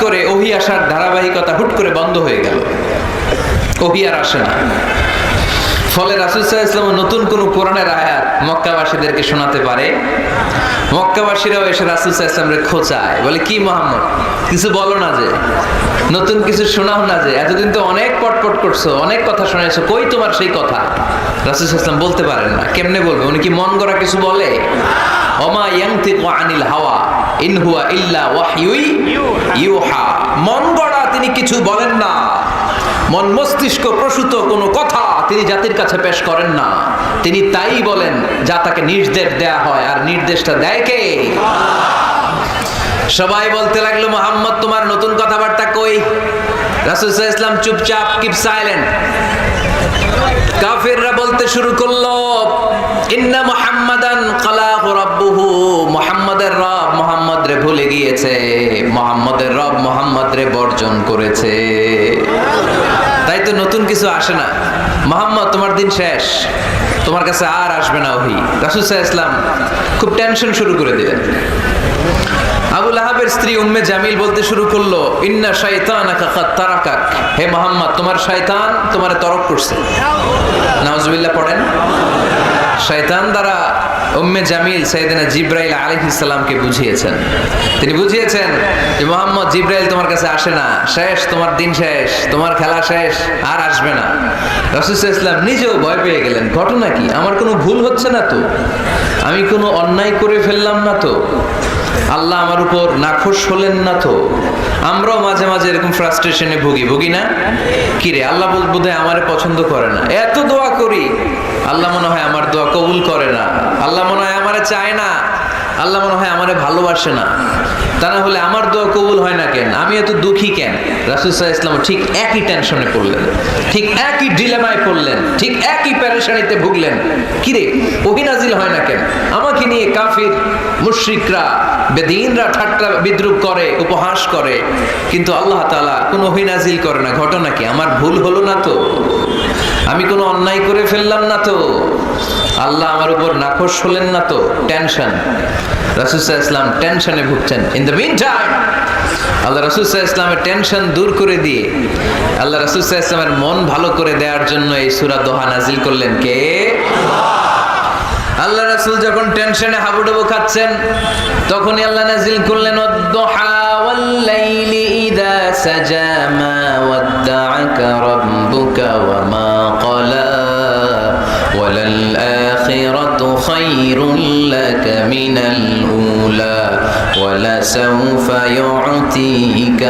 করে ওহি আসার ধারাবাহিকতা হুট করে বন্ধ হয়ে গেল। ওহি আর আসে না। ফলে রাসুলসাহ ইসলাম নতুন কোন কোরআনের আয়াত মক্কাবাসীদেরকে শোনাতে পারে। মক্কাবাসীরাও এসে রাসুলসাহ ইসলামরে খোঁচায়, বলে, কি মোহাম্মদ, কিছু বলো না যে, নতুন কিছু শোনাও না যে, এতদিন তো অনেক পটপট করছ, অনেক কথা শোনাইছো কই তোমার সেই কথা? রাসুল ইসলাম বলতে পারেন না। কেমনে বলবে? উনি কি মন গড়া কিছু বলে? অমা ইয়াংতিকু আনিল হাওয়া। ইন হুয়া ইল্লা ওয়াহয়ুই ইউহা। মন গড়া তিনি কিছু বলেন না। মন মস্তিষ্ক প্রসূত কোনো কথা তিনি জাতির কাছে পেশ করেন না। তিনি তাই বলেন, যা তাকে নির্দেশ দেয়া হয়। আর নির্দেশটা দেয় কে? সবাই বলতে লাগল, মোহাম্মদ, তোমার নতুন কথাবার্তা কই? রাসুল ইসলাম চুপচাপ, কিপ সাইলেন্ট। কাফিররা বলতে শুরু করল, ইন্না কালাহু রাব্বুহু। গিয়েছে মুহাম্মাদের রব মুহাম্মদ রে বর্জন করেছে। তাই তো নতুন কিছু আসে না। মোহাম্মদ, তোমার দিন শেষ। তোমার কাছে আর আসবে না ওহি। রাসুল ইসলাম খুব টেনশন শুরু করে দিলেন। আবুল আহাবের স্ত্রী উম্মে জামিল বলতে শুরু করল, ইন্না শাইতান তারাকাক। হে মোহাম্মদ, তোমার শয়তান তোমার তরক করছে। নাউজুবিল্লাহ পড়েন। শয়তান দ্বারা উম্মে জামিল সাইদিনা জিব্রাইল আলাইহিস সালামকে বুঝিয়েছেন। তিনি বুঝিয়েছেন যে মোহাম্মদ জিব্রাইল তোমার কাছে আসে না, শেষ, তোমার দিন শেষ, তোমার খেলা শেষ, আর আসবে না। রাসূল ইসলাম নিজেও ভয় পেয়ে গেলেন, ঘটনা কি? আমার কোনো ভুল হচ্ছে না তো? আমি কোনো অন্যায় করে ফেললাম না তো? আল্লাহ আমার উপর নাখোশ হলেন না তো? আমরাও মাঝে মাঝে এরকম ফ্রাস্ট্রেশনে ভুগি ভুগি না? কিরে আল্লাহ বোধ হয় আমারে পছন্দ করে না। এত দোয়া করি, আল্লাহ মনে হয় আমার দোয়া কবুল করে না। আল্লাহ মনে হয় আমারে চায় না। আল্লাহ মনে হয় আমারে ভালোবাসে না। তা না হলে আমার দোয়া কবুল হয় না কেন? আমি এত দুঃখী কেন? রাসুসাহ ইসলাম ঠিক একই টেনশনে পড়লেন। ঠিক একই ডিলেমায় পড়লেন। ঠিক একই প্যারেশানিতে ভুগলেন। কিরে, অভিনাজিল হয় না কেন? আমাকে নিয়ে কাফির মুশ্রিকরা, বেদিনরা ঠাট্টা বিদ্রুপ করে, উপহাস করে। কিন্তু আল্লাহ তালা কোনো অভিনাজিল করে না। ঘটনা কি? আমার ভুল হলো না তো? আমি কোনো অন্যায় করে ফেললাম না তো? আল্লাহ আমার উপর নাখোশ হলেন না তো? টেনশন। রাসুসাহ ইসলাম টেনশনে ভুগছেন। ইন দ্য মিন টাইম আল্লাহ রাসুসাহ ইসলামের টেনশন দূর করে দিয়ে, আল্লাহ রাসুসাহ ইসলামের মন ভালো করে দেওয়ার জন্য এই সুরা দোহা নাজিল করলেন কে? আল্লাহ রাসুল যখন টেনশনে হাবুডুবু খাচ্ছেন তখনই আল্লাহ নাজিল করলেন ওয়াদ-দুহা ওয়াল-লাইলি ইযা সাজা মা ওয়াদ্দা'াকা রাব্বুকা ওয়া মা ক্বালা وللآخرة خير لك من الأولى ولسوف يعطيك